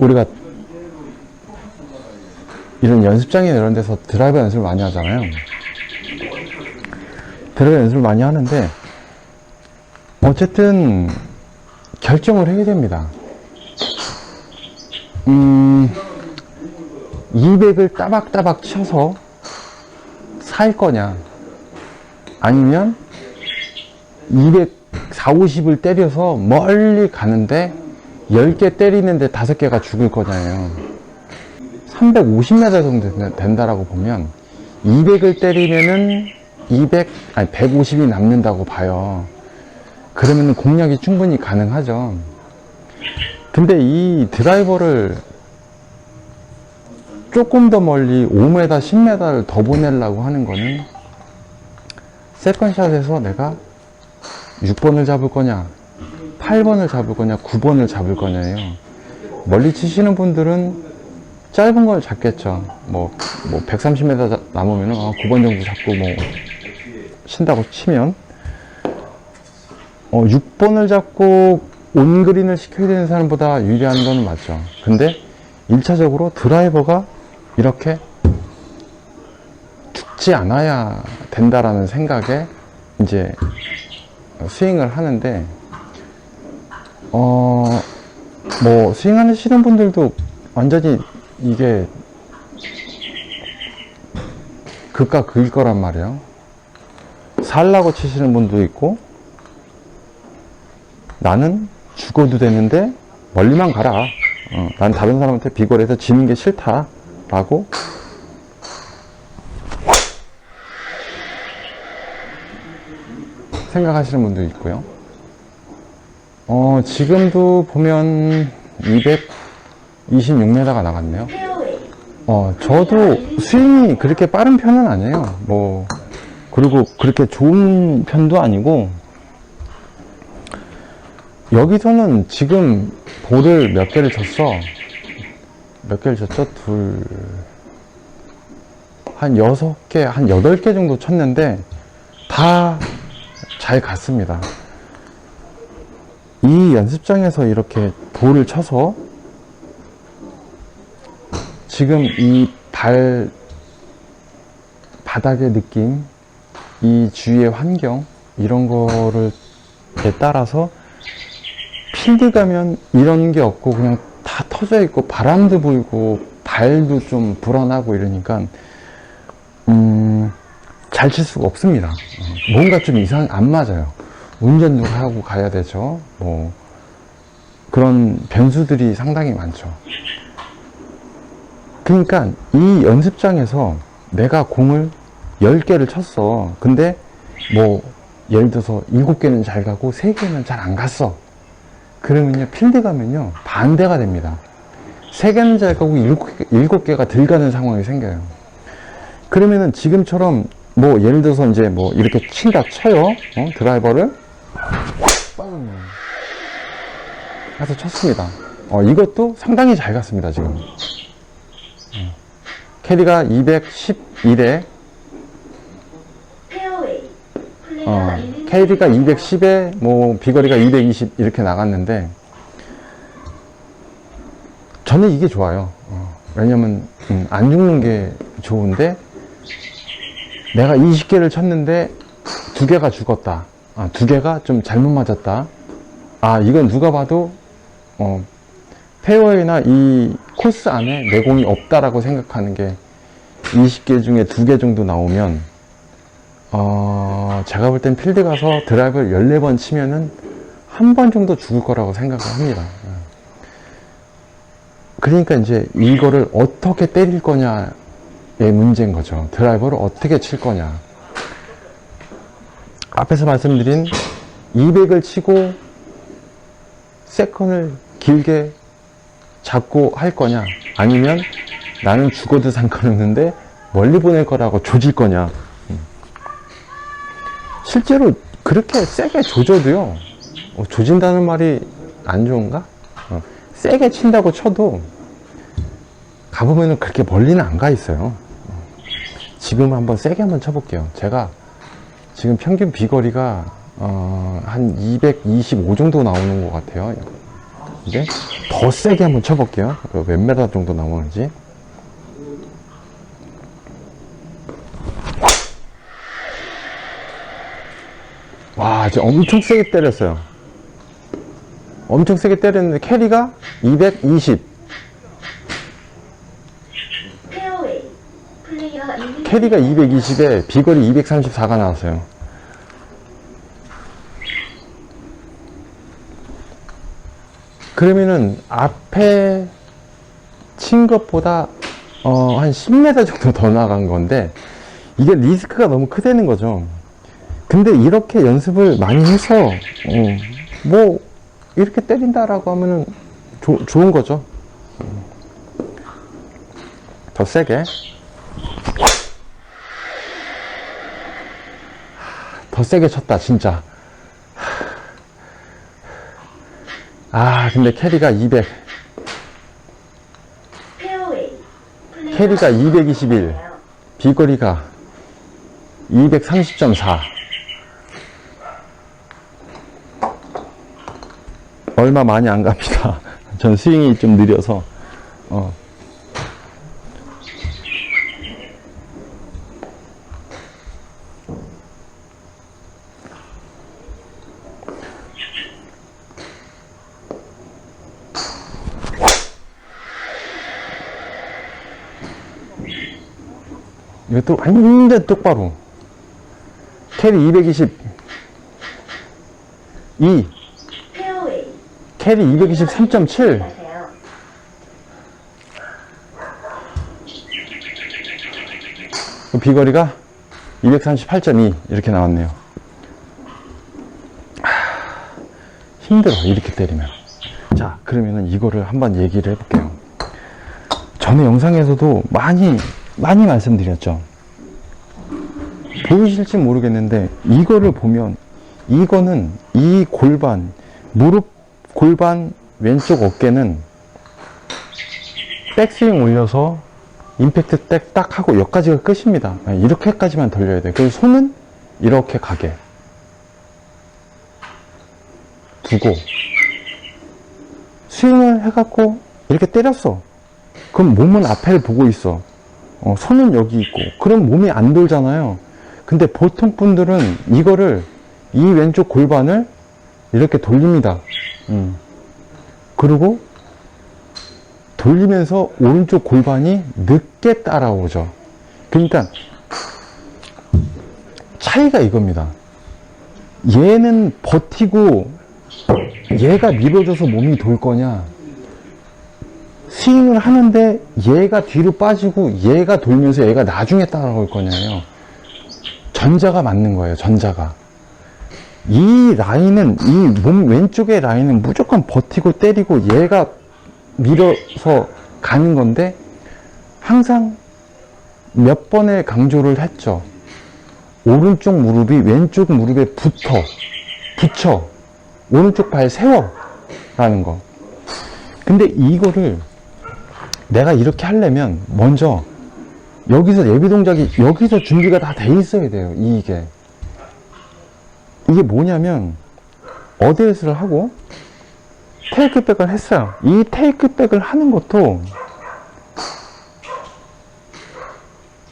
우리가 이런 연습장이나 이런 데서 드라이버 연습을 많이 하잖아요. 드라이버 연습을 많이 하는데 어쨌든 결정을 해야 됩니다. 음, 200을 따박따박 쳐서 살 거냐, 아니면 200, 4, 50을 때려서 멀리 가는데 10개 때리는데 5개가 죽을 거냐예요. 350m 정도 된- 된다라고 보면 200을 때리면은 200, 아니 150이 남는다고 봐요. 그러면 공략이 충분히 가능하죠. 근데 이 드라이버를 조금 더 멀리 5m, 10m를 더 보내려고 하는 거는 세컨샷에서 내가 6번을 잡을 거냐, 8번을 잡을 거냐, 9번을 잡을 거냐예요. 멀리 치시는 분들은 짧은 걸 잡겠죠. 뭐, 뭐 130m 남으면 어, 9번 정도 잡고 뭐 친다고 치면 어, 6번을 잡고 온그린을 시켜야 되는 사람보다 유리한 건 맞죠. 근데 1차적으로 드라이버가 이렇게 죽지 않아야 된다라는 생각에 이제 스윙을 하는데 어, 뭐 스윙하시는 분들도 완전히 이게 극과 극일 거란 말이에요. 살라고 치시는 분도 있고 나는 죽어도 되는데 멀리만 가라. 어, 난 다른 사람한테 비거리에서 지는 게 싫다. 라고 생각하시는 분도 있고요. 어, 지금도 보면 226m가 나갔네요. 어, 저도 스윙이 그렇게 빠른 편은 아니에요. 뭐, 그리고 그렇게 좋은 편도 아니고, 여기서는 지금 볼을 몇 개를 쳤어? 몇 개를 쳤죠? 둘, 한 여섯 개, 한 여덟 개 정도 쳤는데, 다 잘 갔습니다. 이 연습장에서 이렇게 볼을 쳐서, 지금 이 발, 바닥의 느낌, 이 주위의 환경, 이런 거를 에 따라서 필드 가면 이런 게 없고 그냥 다 터져 있고 바람도 불고 발도 좀 불어나고 이러니까 음, 잘 칠 수가 없습니다. 어, 뭔가 좀 이상 안 맞아요. 운전도 하고 가야 되죠. 뭐 그런 변수들이 상당히 많죠. 그러니까 이 연습장에서 내가 공을 10개를 쳤어. 근데 뭐 예를 들어서 7개는 잘 가고 3개는 잘 안 갔어. 그러면요, 필드 가면요, 반대가 됩니다. 세 개는 잘 가고 일곱, 개- 일곱 개가 덜 가는 상황이 생겨요. 그러면은 지금처럼 뭐 예를 들어서 이제 뭐 이렇게 친다 쳐요. 어, 드라이버를. 빵. 해서 쳤습니다. 어, 이것도 상당히 잘 갔습니다, 지금. 어. 캐리가 211에, 페어웨이 플레이가 어, 캐리가 210에 뭐 비거리가 220 이렇게 나갔는데 저는 이게 좋아요. 어, 왜냐면 음, 안 죽는 게 좋은데 내가 20개를 쳤는데 두 개가 죽었다. 아, 두 개가 좀 잘못 맞았다. 아 이건 누가 봐도 어, 페어웨이나 이 코스 안에 내공이 없다라고 생각하는 게 20개 중에 두 개 정도 나오면 어, 제가 볼 땐 필드 가서 드라이브를 14번 치면은 한 번 정도 죽을 거라고 생각을 합니다. 예. 그러니까 이제 이거를 어떻게 때릴 거냐의 문제인 거죠. 드라이버를 어떻게 칠 거냐. 앞에서 말씀드린 200을 치고 세컨을 길게 잡고 할 거냐. 아니면 나는 죽어도 상관없는데 멀리 보낼 거라고 조질 거냐. 실제로 그렇게 세게 조져도요, 어, 조진다는 말이 안 좋은가? 어, 세게 친다고 쳐도, 가보면은 그렇게 멀리는 안 가 있어요. 어, 지금 한번 세게 한번 쳐볼게요. 제가 지금 평균 비거리가, 어, 한 225 정도 나오는 것 같아요. 이제 더 세게 한번 쳐볼게요. 그몇 메다 정도 나오는지. 와, 이제 엄청 세게 때렸어요. 엄청 세게 때렸는데 캐리가 220. 페어웨이 플레이어 이미 캐리가 220에 비거리 234가 나왔어요. 그러면은 앞에 친 것보다 어, 한 10m 정도 더 나간 건데 이게 리스크가 너무 크다는 거죠. 근데 이렇게 연습을 많이 해서 어, 뭐 이렇게 때린다라고 하면은 조- 좋은 거죠. 더 세게. 더 세게 쳤다, 진짜. 아, 근데 캐리가 200, 페어웨이 플레이어 캐리가 221, 비거리가 230.4. 얼마 많이 안 갑니다. 전 스윙이 좀 느려서, 어. 이것도 완전 똑바로. 캐리 220. 2. 페어웨이 캐리 223.7. 하세요. 그 비거리가 238.2 이렇게 나왔네요. 하, 힘들어 이렇게 때리면. 자 그러면은 이거를 한번 얘기를 해볼게요. 전에 영상에서도 많이 많이 말씀드렸죠. 보이실지 모르겠는데 이거를 보면 이거는 이 골반 무릎 골반 왼쪽 어깨는 백스윙 올려서 임팩트 딱, 딱 하고 여기까지가 끝입니다. 아, 이렇게까지만 돌려야 돼. 그리고 손은 이렇게 가게. 두고, 스윙을 해갖고, 이렇게 때렸어. 그럼 몸은 앞에를 보고 있어. 어, 손은 여기 있고. 그럼 몸이 안 돌잖아요. 근데 보통 분들은 이거를, 이 왼쪽 골반을 이렇게 돌립니다. 음. 그리고 돌리면서 오른쪽 골반이 늦게 따라오죠. 그러니까 차이가 이겁니다. 얘는 버티고 얘가 밀어줘서 몸이 돌 거냐. 스윙을 하는데 얘가 뒤로 빠지고 얘가 돌면서 얘가 나중에 따라올 거냐요. 전자가 맞는 거예요. 전자가. 이 라인은 이 몸 왼쪽의 라인은 무조건 버티고 때리고 얘가 밀어서 가는 건데 항상 몇 번의 강조를 했죠. 오른쪽 무릎이 왼쪽 무릎에 붙어, 붙여, 오른쪽 발 세워 라는 거. 근데 이거를 내가 이렇게 하려면 먼저 여기서 예비 동작이 여기서 준비가 다 돼 있어야 돼요. 이게 이게 뭐냐면 어드레스를 하고 테이크백을 했어요. 이 테이크백을 하는 것도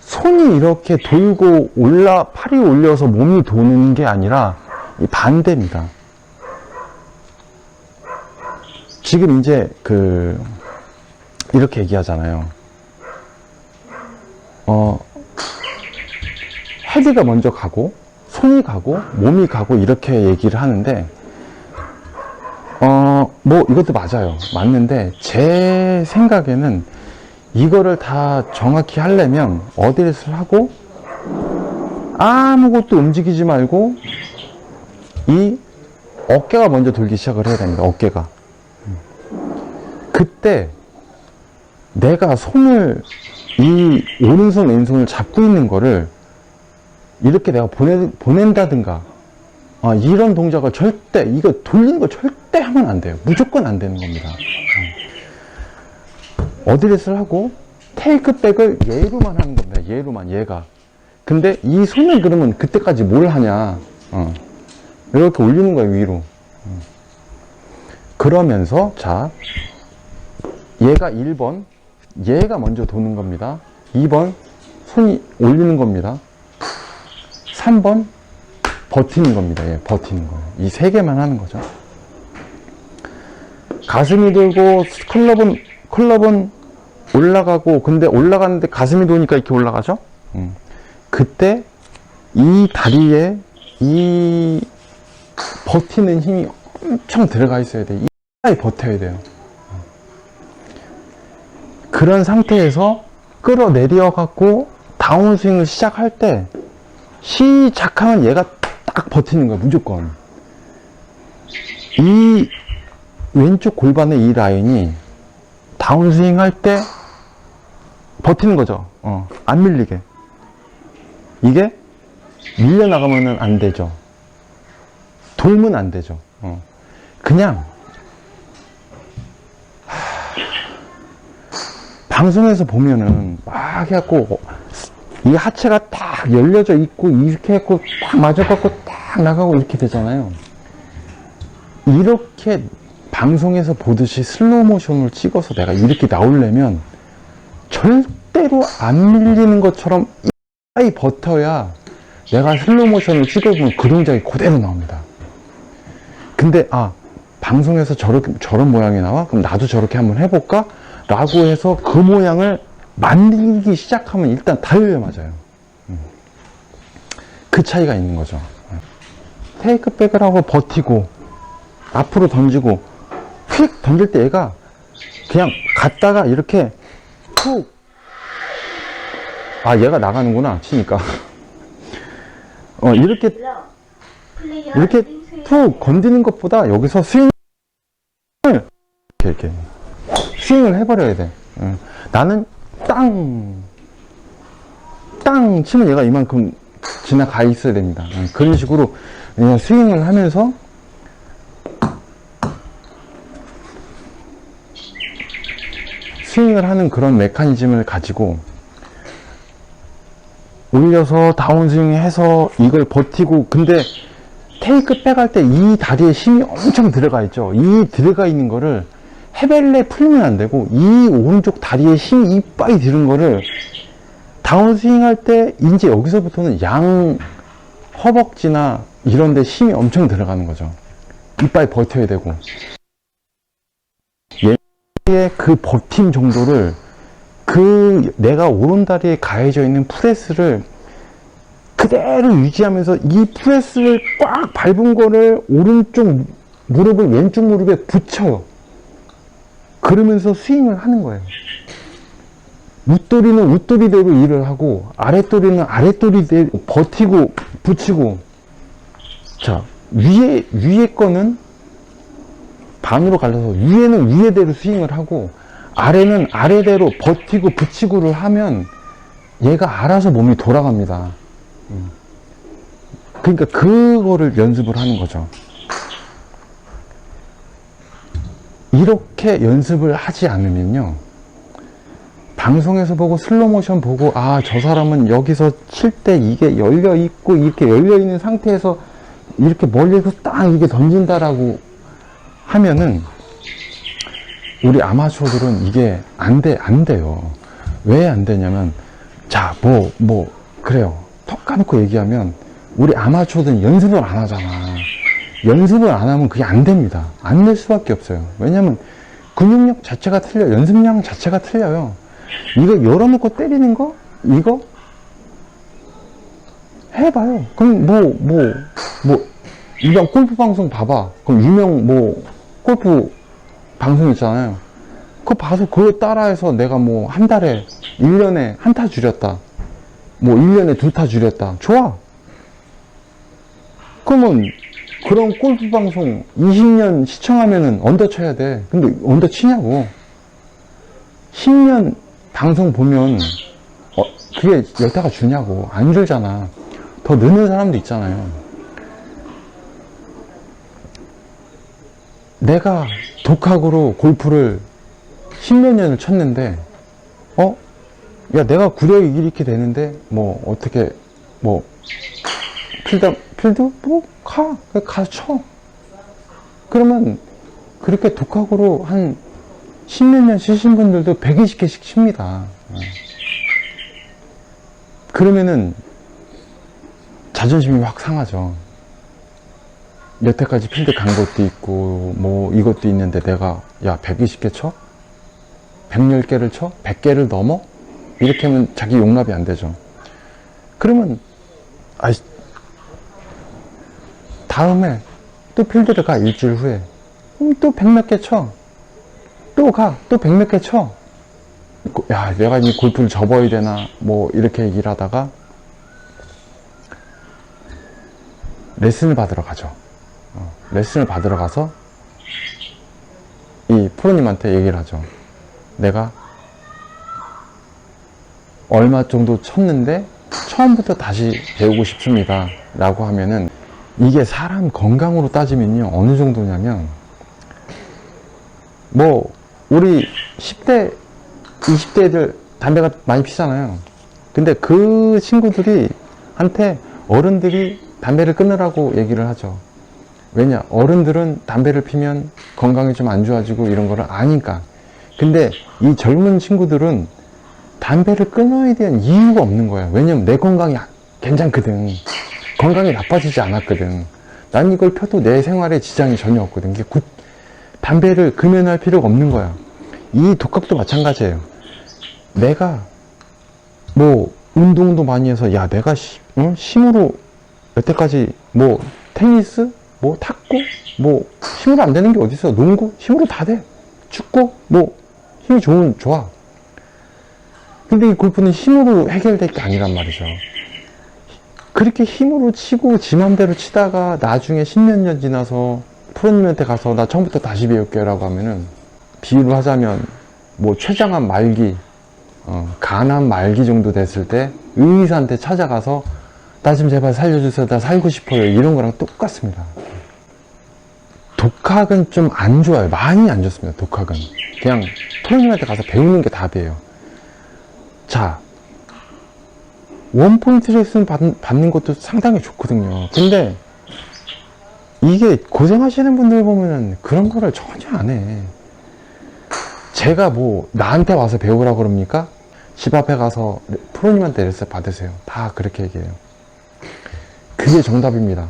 손이 이렇게 돌고 올라 팔이 올려서 몸이 도는 게 아니라 이 반대입니다. 지금 이제 그 이렇게 얘기하잖아요. 어 헤드가 먼저 가고 손이 가고 몸이 가고 이렇게 얘기를 하는데 어, 뭐, 이것도 맞아요. 맞는데, 제 생각에는 이거를 다 정확히 하려면 어드레스를 하고, 아무것도 움직이지 말고, 이 어깨가 먼저 돌기 시작을 해야 됩니다. 어깨가. 그때, 내가 손을, 이 오른손, 왼손을 잡고 있는 거를, 이렇게 내가 보내, 보낸다든가, 아, 이런 동작을 절대, 이거 돌리는 거 절대 하면 안 돼요. 무조건 안 되는 겁니다. 음. 어드레스를 하고, 테이크백을 얘로만 하는 겁니다. 얘로만, 얘가. 근데 이 손을 그러면 그때까지 뭘 하냐. 어. 이렇게 올리는 거예요, 위로. 음. 그러면서 자 얘가 1번 얘가 먼저 도는 겁니다 2번 손이 올리는 겁니다 3번 버티는 겁니다 예, 버티는 거예요 이 세 개만 하는 거죠 가슴이 돌고 클럽은 클럽은 올라가고 근데 올라가는데 가슴이 도니까 이렇게 올라가죠 음. 그때 이 다리에 이 버티는 힘이 엄청 들어가 있어야 돼. 이까지 버텨야 돼요. 그런 상태에서 끌어내려 갖고 다운스윙을 시작할 때 시작하면 얘가 딱 버티는 거야 무조건. 이 왼쪽 골반의 이 라인이 다운스윙 할 때 버티는 거죠. 어, 안 밀리게. 이게 밀려나가면은 안 되죠. 돌면 안 되죠. 어. 그냥 방송에서 보면은 막 해갖고 이 하체가 딱 열려져 있고 이렇게 해갖고 딱 맞아갖고 딱 나가고 이렇게 되잖아요. 이렇게 방송에서 보듯이 슬로우 모션을 찍어서 내가 이렇게 나오려면 절대로 안 밀리는 것처럼 이 버텨야 내가 슬로우 모션을 찍어보면 그 동작이 그대로 나옵니다. 근데 아 방송에서 저렇게 저런 모양이 나와 그럼 나도 저렇게 한번 해볼까 라고 해서 그 모양을 만들기 시작하면 일단 다 열려 맞아요. 음. 그 차이가 있는 거죠. 테이크백을 하고 버티고 앞으로 던지고 휙 던질 때 얘가 그냥 갔다가 이렇게 툭 아 얘가 나가는구나 치니까. 어 이렇게 이렇게 툭 건드는 것보다 여기서 스윙을 이렇게 이렇게 스윙을 해버려야 돼. 응. 나는 땅, 땅 치면 얘가 이만큼 지나가 있어야 됩니다. 응. 그런 식으로 그냥 스윙을 하면서 스윙을 하는 그런 메커니즘을 가지고 올려서 다운스윙 해서 이걸 버티고 근데 테이크 백할 때 이 다리에 힘이 엄청 들어가 있죠. 이 들어가 있는 거를 헤벨레 풀면 안 되고 이 오른쪽 다리에 힘이 이빨이 들은 거를 다운스윙 할 때 이제 여기서부터는 양 허벅지나 이런 데 힘이 엄청 들어가는 거죠. 이빨 버텨야 되고 얘의 그 버팀 정도를 그 내가 오른 다리에 가해져 있는 프레스를 그대로 유지하면서 이 프레스를 꽉 밟은 거를 오른쪽 무릎을 왼쪽 무릎에 붙여요. 그러면서 스윙을 하는 거예요. 윗도리는 윗도리대로 일을 하고 아랫도리는 아랫도리대로 버티고 붙이고 자 위에 위에 거는 반으로 갈라서 위에는 위에대로 스윙을 하고 아래는 아래대로 버티고 붙이고를 하면 얘가 알아서 몸이 돌아갑니다. 그러니까 그거를 연습을 하는 거죠. 이렇게 연습을 하지 않으면요. 방송에서 보고 슬로 모션 보고 아 저 사람은 여기서 칠 때 이게 열려 있고 이렇게 열려 있는 상태에서 이렇게 멀리서 딱 이렇게 던진다라고 하면은 우리 아마추어들은 이게 안 돼, 안 돼요. 왜 안 되냐면, 자, 뭐, 뭐, 그래요. 턱 까놓고 얘기하면, 우리 아마추어들은 연습을 안 하잖아. 연습을 안 하면 그게 안 됩니다. 안 될 수밖에 없어요. 왜냐면, 근육력 자체가 틀려, 연습량 자체가 틀려요. 이거 열어놓고 때리는 거? 이거? 해봐요. 그럼 뭐, 뭐, 뭐, 일반 골프 방송 봐봐. 그럼 유명 뭐, 골프 방송 있잖아요. 그거 봐서 그거 따라해서 내가 뭐 한 달에, 1년에 한 타 줄였다. 뭐 1년에 두 타 줄였다. 좋아. 그러면 그런 골프 방송 20년 시청하면은 언더 쳐야 돼. 근데 언더 치냐고. 10년 방송 보면 어, 그게 열타가 주냐고. 안 줄잖아. 더 느는 사람도 있잖아요. 내가 독학으로 골프를 십몇 년을 쳤는데, 어? 야, 내가 구력이 이렇게 되는데, 뭐, 어떻게, 뭐, 필 드, 필드? 뭐, 가. 그냥 가서 쳐. 그러면, 그렇게 독학으로 한 십몇 년 치신 분들도 120개씩 칩니다. 어. 그러면은 자존심이 확 상하죠. 여태까지 필드 간 것도 있고, 뭐 이것도 있는데 내가 야 120개 쳐? 110개를 쳐? 100개를 넘어? 이렇게 하면 자기 용납이 안 되죠. 그러면 아이 다음에 또 필드를 가 일주일 후에 그럼 또 백 몇 개 쳐. 또 가. 또 백 몇 개 쳐. 고- 야, 내가 이 골프를 접어야 되나, 뭐, 이렇게 얘기를 하다가, 레슨을 받으러 가죠. 어, 레슨을 받으러 가서, 이 프로님한테 얘기를 하죠. 내가 얼마 정도 쳤는데, 처음부터 다시 배우고 싶습니다. 라고 하면은, 이게 사람 건강으로 따지면요, 어느 정도냐면, 뭐, 우리 10대, 20대들 담배가 많이 피잖아요. 근데 그 친구들이, 한테 어른들이 담배를 끊으라고 얘기를 하죠. 왜냐, 어른들은 담배를 피면 건강이 좀 안 좋아지고 이런 거를 아니까. 근데 이 젊은 친구들은 담배를 끊어야 되는 이유가 없는 거야. 왜냐면 내 건강이 괜찮거든. 건강이 나빠지지 않았거든. 난 이걸 펴도 내 생활에 지장이 전혀 없거든. 이게 굿, 담배를 금연할 필요가 없는 거야. 이 독학도 마찬가지예요. 내가 뭐 운동도 많이 해서 야 내가 시, 어? 힘으로 여태까지 뭐 테니스, 뭐 탁구, 뭐 힘으로 안 되는 게 어디 있어? 농구 힘으로 다 돼. 축구 뭐 힘이 좋은 좋아. 근데 이 골프는 힘으로 해결될 게 아니란 말이죠. 그렇게 힘으로 치고 지 맘대로 치다가 나중에 십몇 년 지나서 프로님한테 가서 나 처음부터 다시 배울게라고 하면은 비유를 하자면 뭐 췌장암 말기, 어, 간암 말기 정도 됐을 때 의사한테 찾아가서 나 좀 제발 살려주세요. 나 살고 싶어요. 이런 거랑 똑같습니다. 독학은 좀 안 좋아요. 많이 안 좋습니다. 독학은. 그냥 프로님한테 가서 배우는 게 답이에요. 자, 원포인트 레슨 받, 받는 것도 상당히 좋거든요. 근데 이게 고생하시는 분들 보면은 그런 거를 전혀 안 해. 제가 뭐 나한테 와서 배우라 그럽니까? 집 앞에 가서 프로님한테 레슨 받으세요. 다 그렇게 얘기해요. 그게 정답입니다.